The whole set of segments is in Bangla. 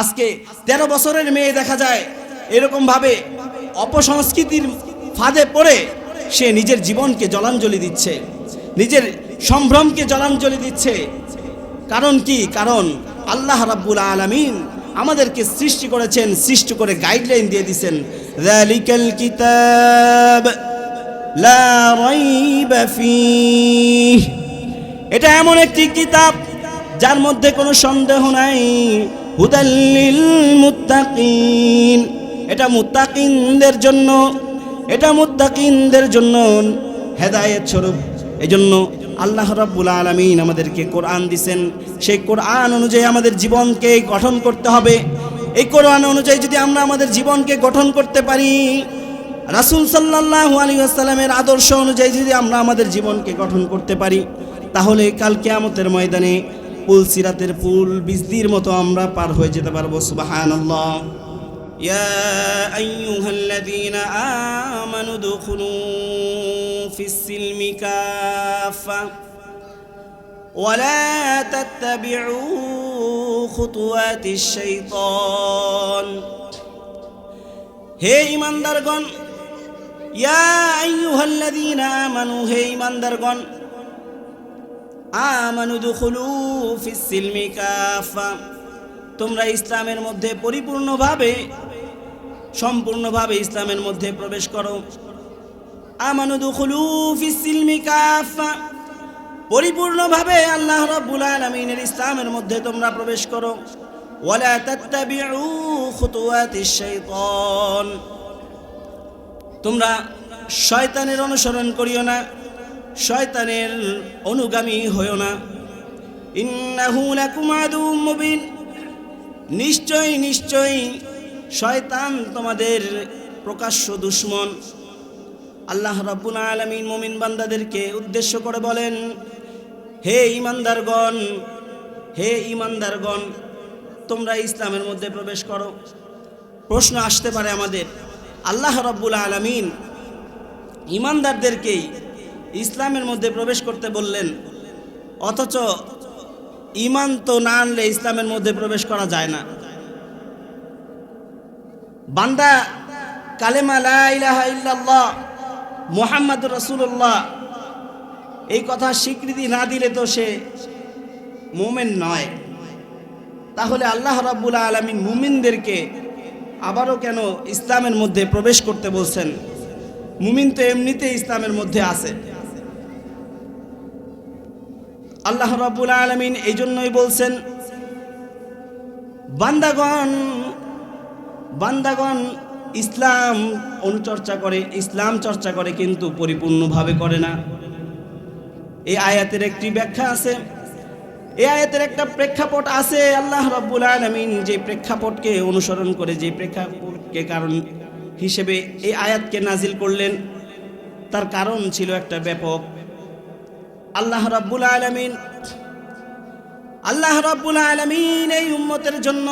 আজকে তেরো বছরের মেয়ে দেখা যায় এরকম ভাবে অপসংস্কৃতির ফাঁদে পড়ে সে নিজের জীবনকে জলাঞ্জলি দিচ্ছে, নিজের সম্ভ্রমকে জলাঞ্জলি দিচ্ছে। কারণ কি? কারণ আল্লাহ রাব্বুল আলামিন আমাদেরকে সৃষ্টি করেছেন, সৃষ্টি করে গাইডলাইন দিয়ে দিচ্ছেন যালিকাল কিতাব এটা এমন একটি কিতাব যার মধ্যে কোনো সন্দেহ নাই। হুদাল্লিল মুত্তাকিন। এটা মুত্তাকিনদের জন্য, এটা মুত্তাকিনদের জন্য হেদায়েত স্বরূপ। এজন্য আল্লাহ রাব্বুল আলামিন আমাদেরকে কোরআন দিছেন। সেই কোরআন অনুযায়ী আমাদের জীবনকে গঠন করতে হবে। এই কোরআন অনুযায়ী যদি আমরা আমাদের জীবনকে গঠন করতে পারি, রাসূল সাল্লাল্লাহু আলাইহি ওয়াসাল্লামের আদর্শ অনুযায়ী যদি আমরা আমাদের জীবনকে গঠন করতে পারি, তাহলে কাল কিয়ামতের ময়দানে পুল সিরাতের পুল বিজদির মতো আমরা পার হয়ে যেতে পারবো সুবহানাল্লাহ يا أيها الذين آمنوا ادخلوا في السلم كافة ولا تتبعوا خطوات الشيطان হে ইমানদারগণ ইয়া আইয়ুহাল্লাযীনা আমানু হে ইমানদারগণ আমানু দুখুলু ফিস কাফা। তোমরা ইসলামের মধ্যে পরিপূর্ণভাবে, সম্পূর্ণভাবে ইসলামের মধ্যে প্রবেশ করো। আমানু দুখুলু ফিস কাফা। পরিপূর্ণভাবে আল্লাহ রাব্বুল আলামিনের ইসলামের মধ্যে তোমরা প্রবেশ করো। ওয়ালা তাত্তাবিউ খুতুওয়াতিশ শাইতান। তোমরা শয়তানের অনুসরণ করিও না। শয়তানের অনুগামী হইও না। ইন্নাহু লাকুম আদুউম মুবিন। নিশ্চয় নিশ্চয় শয়তান তোমাদের প্রকাশ্য দুশ্মন। আল্লাহ রাব্বুল আলামিন মুমিন বান্দাদেরকে উদ্দেশ্য করে বলেন, হে ইমানদারগণ হে ইমানদারগণ তোমরা ইসলামের মধ্যে প্রবেশ করো। প্রশ্ন আসতে পারে আমাদের, আল্লাহ রাব্বুল আলামিন ইমানদারদেরকেই ইসলামের মধ্যে প্রবেশ করতে বললেন, অথচ ইমান তো না আনলে ইসলামের মধ্যে প্রবেশ করা যায় না। বান্দা কালেমা ইল্লাল্লাহ মোহাম্মদ রসুল্লাহ এই কথা স্বীকৃতি না দিলে তো সে মোমেন নয়। তাহলে আল্লাহ রাব্বুল আলমিন মুমিনদেরকে আবারও কেন ইসলামের মধ্যে প্রবেশ করতে বলছেন? মুমিন তো এমনিতে ইসলামের মধ্যে আছে। আল্লাহ রাব্বুল আলমিন এই জন্যই বলছেন, বান্দাগণ বান্দাগণ ইসলাম অনুচর্চা করে, ইসলাম চর্চা করে কিন্তু পরিপূর্ণভাবে করে না। এই আয়াতের একটি ব্যাখ্যা আছে। এই আয়াতের একটা প্রেক্ষাপট আছে আল্লাহ রব্বুল আলমিন যে প্রেক্ষাপটকে অনুসরণ করে, যে প্রেক্ষাপটকে কারণ হিসেবে এই আয়াতকে নাজিল করলেন। তার কারণ ছিল একটা ব্যাপক আল্লাহ রাব্বুল আলমিন, আল্লাহ রাব্বুল আলমিন এই উম্মতের জন্য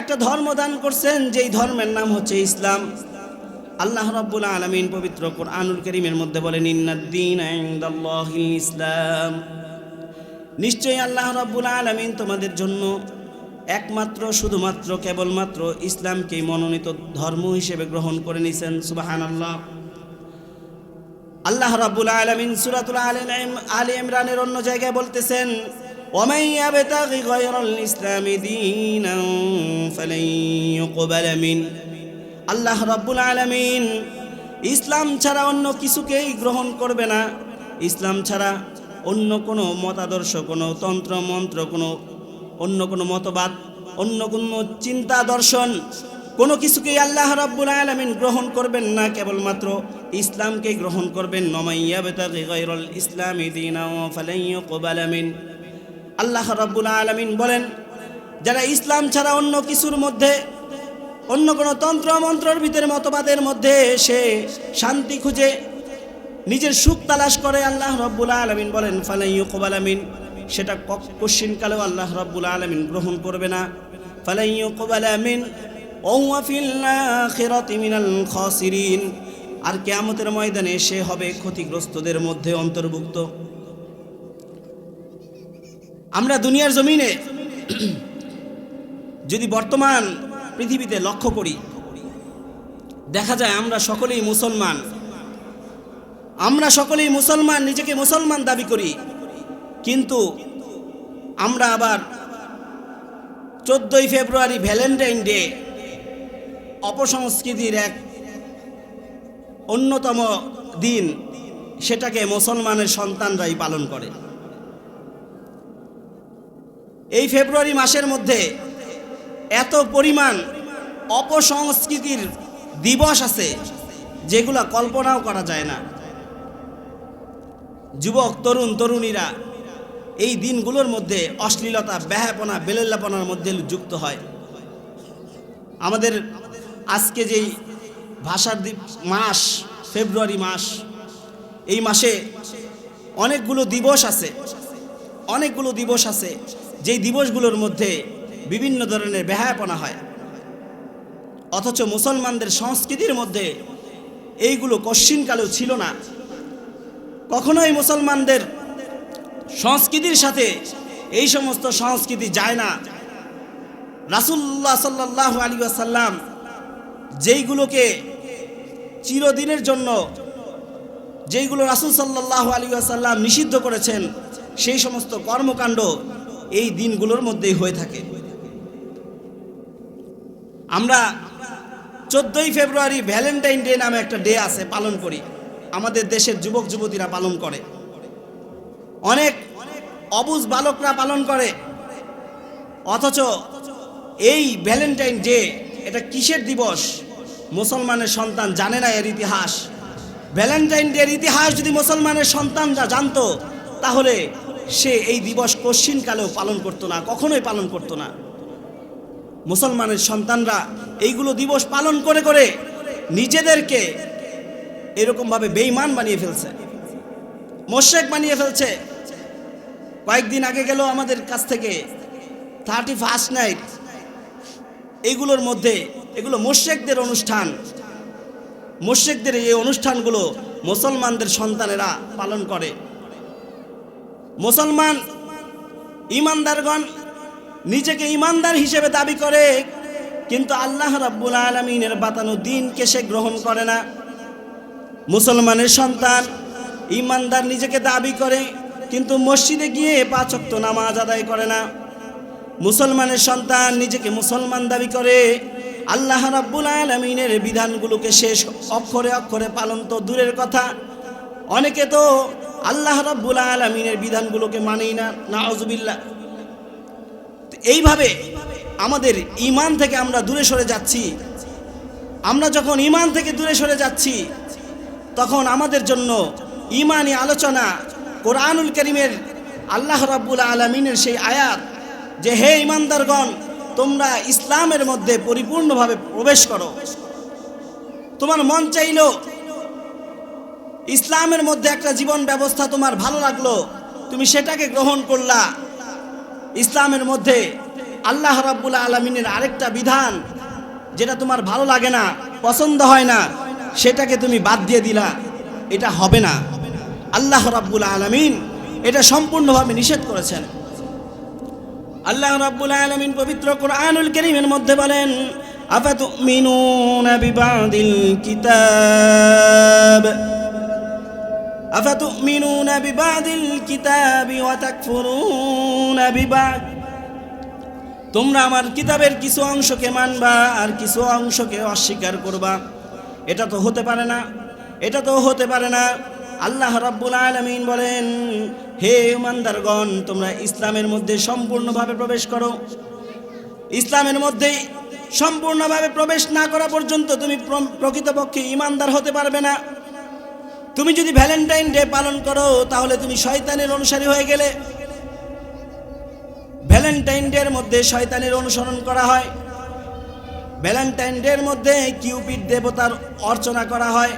একটা ধর্ম দান করছেন, যেই ধর্মের নাম হচ্ছে ইসলাম। আল্লাহ রাব্বুল আলমিন পবিত্র কোরআনুল করিমের মধ্যে বলেন ইন্নাদ্দিন ইসলাম। নিশ্চয়ই আল্লাহ রাব্বুল আলমিন তোমাদের জন্য একমাত্র, শুধুমাত্র, কেবলমাত্র ইসলামকেই মনোনীত ধর্ম হিসেবে গ্রহণ করে নিয়েছেন সুবাহান আল্লাহ আল্লাহ রাব্বুল আলামিন সূরাতুল আলে ইমরানের অন্য জায়গায় বলতেছেন ومن يبتغي غير الإسلام دينا فلن يقبل منه আল্লাহ রাব্বুল আলামিন ইসলাম ছাড়া অন্য কিছুকেই গ্রহণ করবে না ইসলাম ছাড়া অন্য কোনো মতাদর্শ কোনো তন্ত্র মন্ত্র কোনো অন্য কোনো মতবাদ অন্য কোনো চিন্তা দর্শন কোনো কিছুকেই আল্লাহ রাব্বুল আলামিন গ্রহণ করবেন না কেবলমাত্র ইসলামকে গ্রহণ করবেন। নমাইয়া বেতাগি গায়রুল ইসলামি দীনাও ফালান ইউকবাল মিন আল্লাহ রাব্বুল আলামিন বলেন, যারা ইসলাম ছাড়া অন্য কিছুর মধ্যে, অন্য কোনো তন্ত্র মন্ত্রর ভিতরে মতবাদের মধ্যে সে শান্তি খুঁজে, নিজের সুখ তালাশ করে আল্লাহ রব্বুল আলমিন বলেন ফালাই ইউকবাল আমিন। সেটা কশ্চিন কালেও আল্লাহ রব্বুল আলমিন গ্রহণ করবে না। ফালাই ইউকবাল আমিন, ওয়া ফিল আখিরাতি মিনাল খাসিরিন। আর কেয়ামতের ময়দানে সে হবে ক্ষতিগ্রস্তদের মধ্যে অন্তর্ভুক্ত। আমরা দুনিয়ার জমিনে যদি বর্তমান পৃথিবীতে লক্ষ্য করি, দেখা যায় আমরা সকলেই মুসলমান। আমরা সকলেই মুসলমান, নিজেকে মুসলমান দাবি করি। কিন্তু আমরা আবার চোদ্দোই ফেব্রুয়ারি ভ্যালেন্টাইন ডে, অপসংস্কৃতির এক অন্যতম দিন সেটাকে মুসলমানের সন্তানরাই পালন করে। এই ফেব্রুয়ারি মাসের মধ্যে এত পরিমাণ অপসংস্কৃতির দিবস আছে যেগুলো কল্পনাও করা যায় না। যুবক, তরুণ, তরুণীরা এই দিনগুলোর মধ্যে অশ্লীলতা ব্যাহাপনা বেলেল্লাপনার মধ্যে যুক্ত হয়। আমাদের আজকে যেই ভাষার দি- মাস, ফেব্রুয়ারি মাস। এই মাসে অনেকগুলো দিবস আছে, অনেকগুলো দিবস আছে, যেই দিবসগুলোর মধ্যে বিভিন্ন ধরনের ব্যাহাপনা হয়। অথচ মুসলমানদের সংস্কৃতির মধ্যে এইগুলো কশ্চিনকালেও ছিল না। কখনোই মুসলমানদের সংস্কৃতির সাথে এই সমস্ত সংস্কৃতি যায় না। রাসুল্লাহ সাল্লাহ আলী আসাল্লাম যেইগুলোকে চিরদিনের জন্য যেইগুলো রাসুল সাল্লাহ আলী আসাল্লাম নিষিদ্ধ করেছেন, সেই সমস্ত কর্মকাণ্ড এই দিনগুলোর মধ্যেই হয়ে থাকে। আমরা চোদ্দোই ফেব্রুয়ারি ভ্যালেন্টাইন ডে নামে একটা ডে আছে পালন করি। আমাদের দেশের যুবক, যুবতীরা পালন করে। অনেক অবুজ বালকরা পালন করে। অথচ এই ভ্যালেন্টাইন ডে এটা কিসের দিবস? মুসলমানের সন্তান জানে না এর ইতিহাস। ভ্যালেন্টাইন ডের ইতিহাস যদি মুসলমানের সন্তান যা জানতো, তাহলে সে এই দিবস কশ্চিনকালেও পালন করতো না, কখনোই পালন করতো না। মুসলমানের সন্তানরা এইগুলো দিবস পালন করে করে নিজেদেরকে এরকমভাবে বেইমান বানিয়ে ফেলছে। মোশেক বানিয়ে ফেলছে। কয়েকদিন আগে গেল আমাদের কাছ থেকে থার্টি ফার্স্ট নাইট এইগুলোর মধ্যে এগুলো মোশেকদের অনুষ্ঠান। মোশেকদের এই অনুষ্ঠানগুলো মুসলমানদের সন্তানেরা পালন করে। মুসলমান ইমানদারগণ নিজেকে ইমানদার হিসেবে দাবি করে, কিন্তু আল্লাহ রাব্বুল আলমিনের বাতানো দিনকে সে গ্রহণ করে না। মুসলমানের সন্তান ইমানদার নিজেকে দাবি করে, কিন্তু মসজিদে গিয়ে পাঁচক্ত নামাজ আদায় করে না। মুসলমানের সন্তান নিজেকে মুসলমান দাবি করে আল্লাহ রাব্বুল আলমিনের বিধানগুলোকে শেষ অক্ষরে অক্ষরে পালন তো দূরের কথা। অনেকে তো আল্লাহ রাব্বুল আলমিনের বিধানগুলোকে মানেই না। নাউজুবিল্লাহ। এইভাবে আমাদের ইমান থেকে আমরা দূরে সরে যাচ্ছি। আমরা যখন ইমান থেকে দূরে সরে যাচ্ছি, তখন আমাদের জন্য ইমানি আলোচনা, কোরআনুল করিমের আল্লাহ রাব্বুল আলমিনের সেই আয়াত যে, হে ইমানদারগণ তোমরা ইসলামের মধ্যে পরিপূর্ণভাবে প্রবেশ করো। তোমার মন চাইল ইসলামের মধ্যে একটা জীবন ব্যবস্থা তোমার ভালো লাগল, তুমি সেটাকে গ্রহণ করলা। ইসলামের মধ্যে আল্লাহ রাব্বুল আলমিনের আরেকটা বিধান, যেটা তোমার ভালো লাগে না, পছন্দ হয় না, সেটাকে তুমি বাদ দিয়ে দিলা। এটা হবে না। আল্লাহ রাব্বুল আলমিন এটা সম্পূর্ণভাবে নিষেধ করেছেন। আল্লাহ রাব্বুল আলামিন পবিত্র কোরআনুল কারীমের মধ্যে বলেন, আফাতুমিনুনা বিবাদিল কিতাব? আফাতুমিনুনা বিবাদিল কিতাব ওয়া তাকফুরুন বিবাদ তোমরা আমার কিতাবের কিছু অংশকে মানবা আর কিছু অংশকে অস্বীকার করবা। এটা তো হতে পারে না, এটা তো হতে পারে না। আল্লাহ রাব্বুল আলামিন বলেন, হে ইমানদারগণ তোমরা ইসলামের মধ্যে সম্পূর্ণভাবে প্রবেশ করো। ইসলামের মধ্যে সম্পূর্ণভাবে প্রবেশ না করা পর্যন্ত তুমি প্র- প্রকৃতপক্ষে ইমানদার হতে পারবে না। তুমি যদি ভ্যালেন্টাইন ডে পালন করো, তাহলে তুমি শয়তানের অনুসারী হয়ে গেলে। ভ্যালেন্টাইন ডের মধ্যে শয়তানের অনুসরণ করা হয়। ভ্যালেন্টাইন ডের মধ্যে কিউপিড দেবতার অর্চনা করা হয়।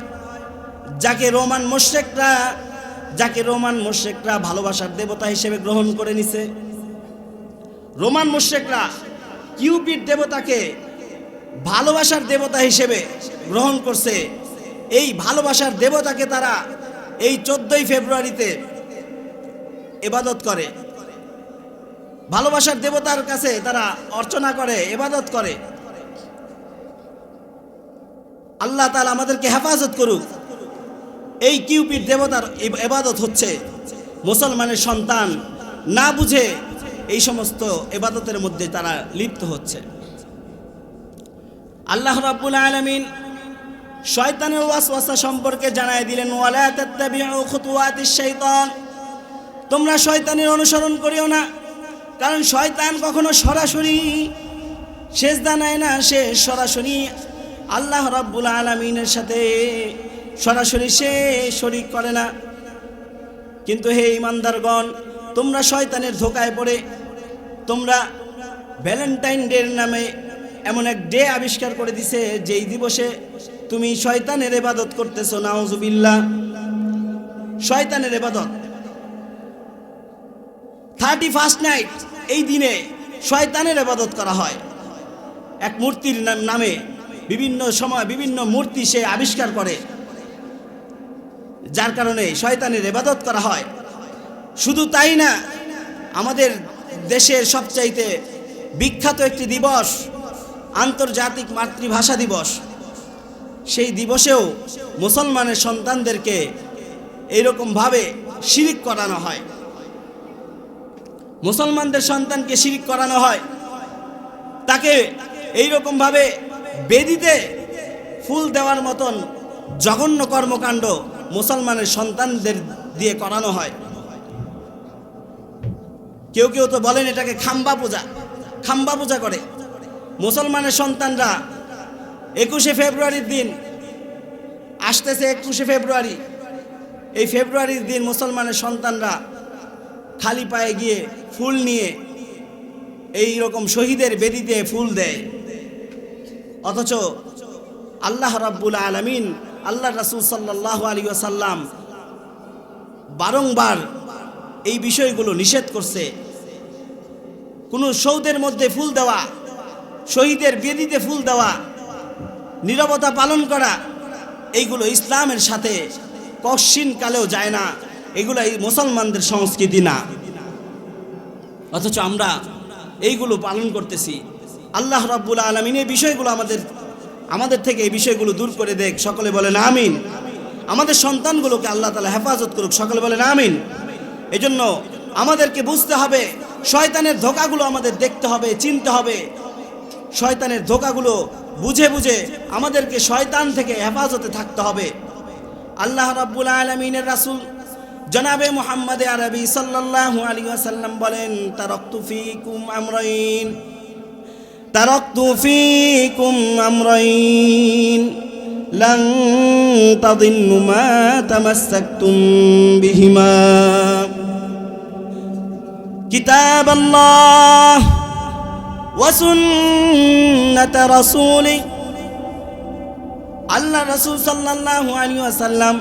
যাকে রোমান মোশেকরা, যাকে রোমান মোশেকরা ভালোবাসার দেবতা হিসেবে গ্রহণ করে নিছে। রোমান মোশেকরা কিউপির দেবতাকে ভালোবাসার দেবতা হিসেবে গ্রহণ করছে। এই ভালোবাসার দেবতাকে তারা এই চোদ্দই ফেব্রুয়ারিতে এবাদত করে। ভালোবাসার দেবতার কাছে তারা অর্চনা করে, এবাদত করে। আল্লাহ তাআলা আমাদেরকে হেফাজত করুক। এই কিউপির দেবতার এবাদত হচ্ছে মুসলমানের সন্তান না বুঝে এই সমস্ত এবাদতের মধ্যে তারা লিপ্ত হচ্ছে। আল্লাহ রাব্বুল আলামিন শয়তানের ওয়াসওয়াসা সম্পর্কে জানায় দিলেন শাইতান। তোমরা শয়তানের অনুসরণ করিও না, কারণ শয়তান কখনো সরাসরি সেজদা নেয় না, সে সরাসরি আল্লাহ রাব্বুল আলামিনের সাথে সরাসরি সে শরিক করে না। কিন্তু হে ইমানদারগণ, তোমরা শয়তানের ধোকায় পড়ে, তোমরা ভ্যালেন্টাইন ডের নামে এমন এক ডে আবিষ্কার করে দিছে, যেই দিবসে তুমি শয়তানের এবাদত করতেছো, নাউজুবিল্লাহ। শয়তানের এবাদত। থার্টি ফার্স্ট নাইট এই দিনে শয়তানের এবাদত করা হয়। এক মূর্তির নামে বিভিন্ন সময় বিভিন্ন মূর্তি সে আবিষ্কার করে। যার কারণে শয়তানের এবাদত করা হয়। শুধু তাই না, আমাদের দেশের সবচাইতে বিখ্যাত একটি দিবস, আন্তর্জাতিক মাতৃভাষা দিবস। সেই দিবসেও মুসলমানের সন্তানদেরকে এইরকমভাবে শিরিক করানো হয়। মুসলমানদের সন্তানকে শিরিক করানো হয়। তাকে এইরকমভাবে বেদিতে ফুল দেওয়ার মতন জঘন্য কর্মকাণ্ড মুসলমানের সন্তানদের দিয়ে করানো হয়। কেউ কেউ তো বলেন এটাকে খাম্বা পূজা খাম্বা পূজা করে। মুসলমানের সন্তানরা একুশে ফেব্রুয়ারির দিন আসতেছে একুশে ফেব্রুয়ারি। এই ফেব্রুয়ারির দিন মুসলমানের সন্তানরা খালি পায়ে গিয়ে ফুল নিয়ে এই রকম শহীদের বেদিতে ফুল দেয়। অথচ আল্লাহ রাব্বুল আলমিন আল্লাহ রাসূল সাল্লাহ আলী আসাল্লাম বারংবার এই বিষয়গুলো নিষেধ করছে। কোনো সৌদের মধ্যে ফুল দেওয়া, শহীদের বেদিতে ফুল দেওয়া, নীরবতা পালন করা, এইগুলো ইসলামের সাথে কশিন কালেও যায় না। এগুলো এই মুসলমানদের সংস্কৃতি না। অথচ আমরা এইগুলো পালন করতেছি। আল্লাহ রাব্বুল আলমিন এই বিষয়গুলো আমাদের আমাদের থেকে এই বিষয়গুলো দূর করে দেখ। সকলে বলেন আমিন। আমাদের সন্তানগুলোকে আল্লাহ তালা হেফাজত করুক, সকলে বলেন আমিন। এজন্য আমাদেরকে বুঝতে হবে, শয়তানের ধোকাগুলো আমাদের দেখতে হবে, চিনতে হবে। শয়তানের ধোকাগুলো বুঝে বুঝে আমাদেরকে শয়তান থেকে হেফাজতে থাকতে হবে। আল্লাহ রাব্বুল আলমিনের রাসূল জনাবে মোহাম্মদ আরবি সাল্লাল্লাহু আলী ওয়াসাল্লাম বলেন, তারাকতু ফীকুম আমরাইন। তারাকতু ফীকুম আমরাইন لن تضلوا ما تمسكتم بهما كتاب الله وسنة رسوله আল্লাহ রসুল সাল্লাল্লাহু আলাইহি ওয়াসাল্লাম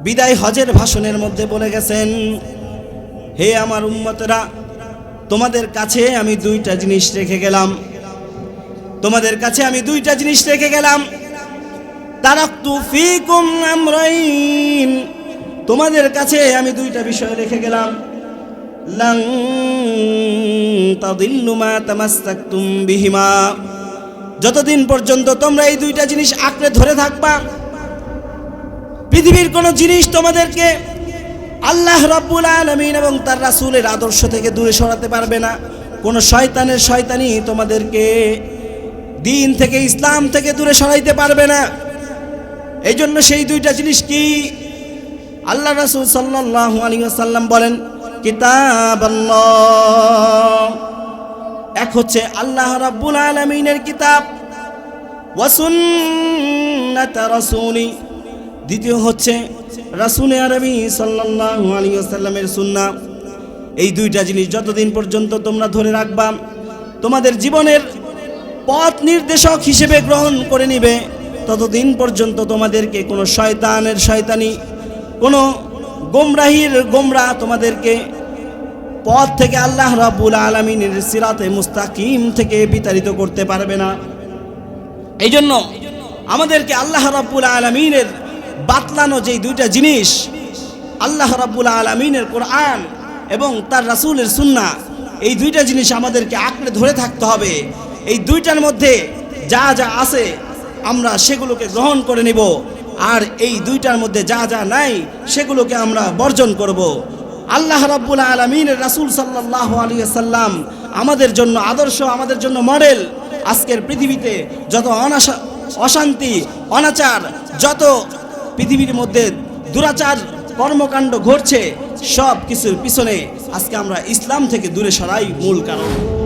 বিদায় হজের ভাষণের মধ্যে বলে গেছেন হে আমার উম্মতেরা তোমাদের কাছে আমি দুইটা জিনিস রেখে গেলাম। তোমাদের কাছে আমি দুইটা জিনিস রেখে গেলাম। তারাক্তু ফিকুম আমরাইন। তোমাদের কাছে আমি দুইটা বিষয় রেখে গেলাম। লাং তাদিল্লু মা তামাসসাকতুম বিহিমা। যতদিন পর্যন্ত তোমরা এই দুইটা জিনিস আঁকড়ে ধরে থাকবা, পৃথিবীর কোনো জিনিস তোমাদেরকে আল্লাহ রাব্বুল আলামিন এবং তার রাসূলের আদর্শ থেকে দূরে সরাতে পারবে না। কোনো শয়তানের শয়তানি তোমাদেরকে দিন থেকে ইসলাম থেকে দূরে সরাইতে পারবে না। এই জন্য সেই দুইটা জিনিস কি? আল্লাহ রাসূল সাল্লাল্লাহু আলাইহি ওয়াসাল্লাম বলেন কিতাব এক হচ্ছে আল্লাহ রাব্বুল আলামিনের কিতাব ওয়াসুন্নাত রাসূলি। দ্বিতীয় হচ্ছে রাসূল আরবি সাল্লাল্লাহু আলাইহি ওয়াসাল্লামের সুন্নাহ। এই দুইটা জিনিস যতদিন পর্যন্ত তোমরা ধরে রাখবা, তোমাদের জীবনের পথ নির্দেশক হিসেবে গ্রহণ করে নিবে, ততদিন পর্যন্ত তোমাদেরকে কোনো শয়তানের শয়তানি, কোনো গোমরাহির গোমরা তোমাদেরকে পথ থেকে আল্লাহ রাব্বুল আলমিনের সিরাতে মুস্তাকিম থেকে বিতাড়িত করতে পারবে না। এই জন্য আমাদেরকে আল্লাহ রাব্বুল আলমিনের বাতলানো যেই দুইটা জিনিস, আল্লাহ রাব্বুল আলমিনের কোরআন এবং তার রাসূলের সুন্না এই দুইটা জিনিস আমাদেরকে আঁকড়ে ধরে থাকতে হবে। এই দুইটার মধ্যে যা যা আছে, আমরা সেগুলোকে গ্রহণ করে নিব। আর এই দুইটার মধ্যে যা যা নাই, সেগুলোকে আমরা বর্জন করব। আল্লাহ রাব্বুল আলমিনের রাসূল সাল্লাল্লাহু আলাইহি সাল্লাম আমাদের জন্য আদর্শ, আমাদের জন্য মডেল। আজকের পৃথিবীতে যত অনাশা, অশান্তি, অনাচার, যত পৃথিবীর মধ্যে দুরাচার কর্মকাণ্ড ঘটছে সব কিছুর পিছনে আজকে আমরা ইসলাম থেকে দূরে সরাই মূল কারণ।